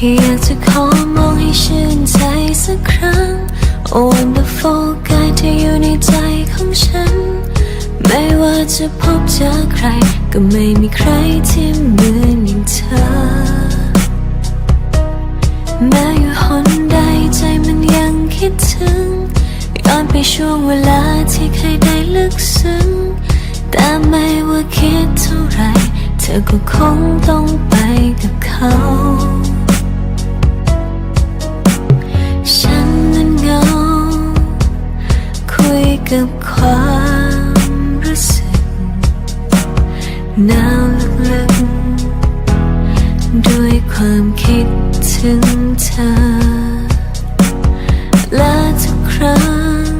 ค่อยากจะขอมองให้ชื่นใจสักครั้ง Oh wonderful กายที่อยู่ในใจของฉัน ไม่ว่าจะพบเจอใคร ก็ไม่มีใครที่เหมือนอย่างเธอ แม้อยู่หนใดใจมันยังคิดถึง ย้อนไปช่วงเวลาที่เคยได้ลึกซึ้ง แต่ไม่ว่าคิดเท่าไร เธอก็คงต้องไปกับเขา กับความรู้สึกหนาวลึกๆด้วยความคิดถึงเธอ และทุกครั้ง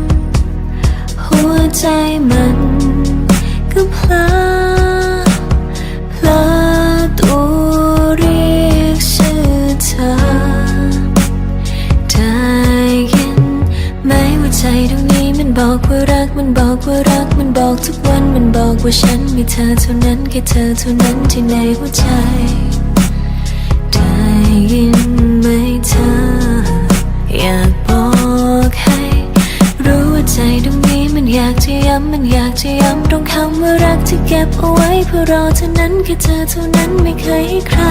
หัวใจมันก็พลา บอกว่ารักมันบอกว่ารักมันบอกทุกวันมันบอกว่าฉันมีเธอเท่านั้นแค่เธอเท่านั้นที่ในหัวใจได้ยินไหมเธอ อยากบอกให้ รู้ว่าใจตรงนี้มันอยากจะย้ำมันอยากจะย้ำตรงคำว่ารักที่เก็บเอาไว้เพื่อรอเท่านั้นแค่เธอเท่านั้นไม่เคยให้ใคร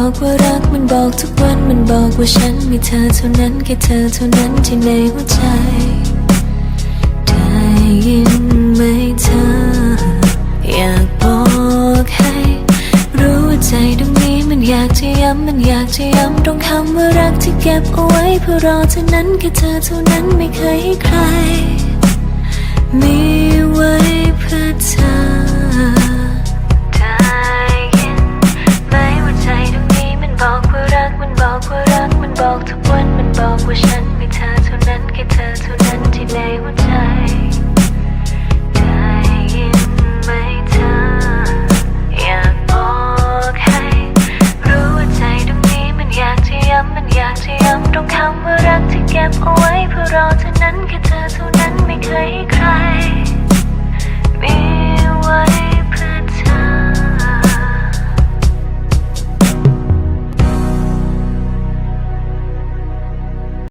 บอกว่ารักมันบอกทุกวันมันบอกว่าฉันมีเธอเท่านั้นแค่เธอเท่านั้นที่ในหัวใจ ได้ยินไหมเธอ อยากบอกให้ รู้ว่าใจตรงนี้มันอยากจะย้ำมันอยากจะย้ำตรงคำว่ารักที่เก็บเอาไว้เพื่อรอเท่านั้นแค่เธอเท่านั้นไม่เคยให้ใคร มีไว้เพื่อเธอ อกว่าฉันมีเธอเท่านั้นแค่เธอเท่านั้นที่ในหัวใจได้ยินไหมเธอ อยากบอกให้รู้ว่ใจตรงนี้มันอยากจะย้ำมันอยากจะย้ำตรงคำว่ารักที่เก็บไว้เพื่อรอเท่านั้นแค่เธอเท่านั้นไม่เคยให้ใคร มีไว้เพื่อ